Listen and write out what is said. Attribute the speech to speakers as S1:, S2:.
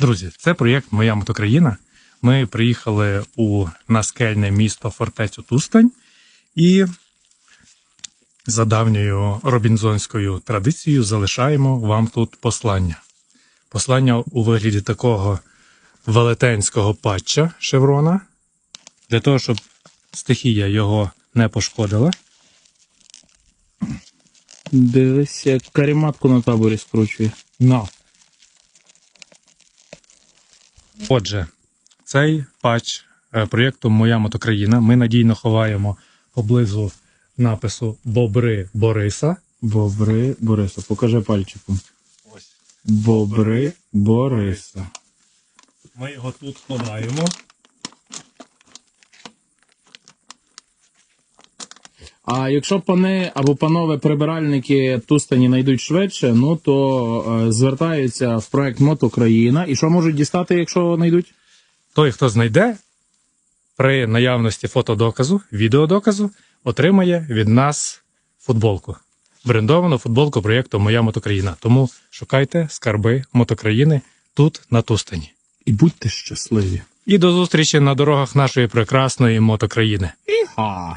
S1: Друзі, це проєкт Моя мотокраїна. Ми приїхали у наскельне місто фортецю Тустань і за давньою робінзонською традицією залишаємо вам тут послання. Послання у вигляді такого велетенського патча шеврона, для того, щоб стихія його не пошкодила.
S2: Дивись, як каріматку на таборі скручує.
S1: Но. Отже, цей патч е, проєкту Моя мотокраїна ми надійно ховаємо поблизу напису Бобри Бориса.
S2: Бобри Бориса. Покажи пальчиком.
S1: Ось.
S2: Бобри Бориса.
S1: Ми його тут ховаємо.
S2: А якщо пани або панове прибиральники Тустані знайдуть швидше, ну то е, звертаються в проект Мотокраїна. І що можуть дістати, якщо знайдуть?
S1: Той, хто знайде при наявності фотодоказу, відеодоказу, отримає від нас футболку. Брендовану футболку проєкту Моя мотокраїна. Тому шукайте скарби мотокраїни тут на Тустані.
S2: І будьте щасливі.
S1: І до зустрічі на дорогах нашої прекрасної мотокраїни.
S2: Іха!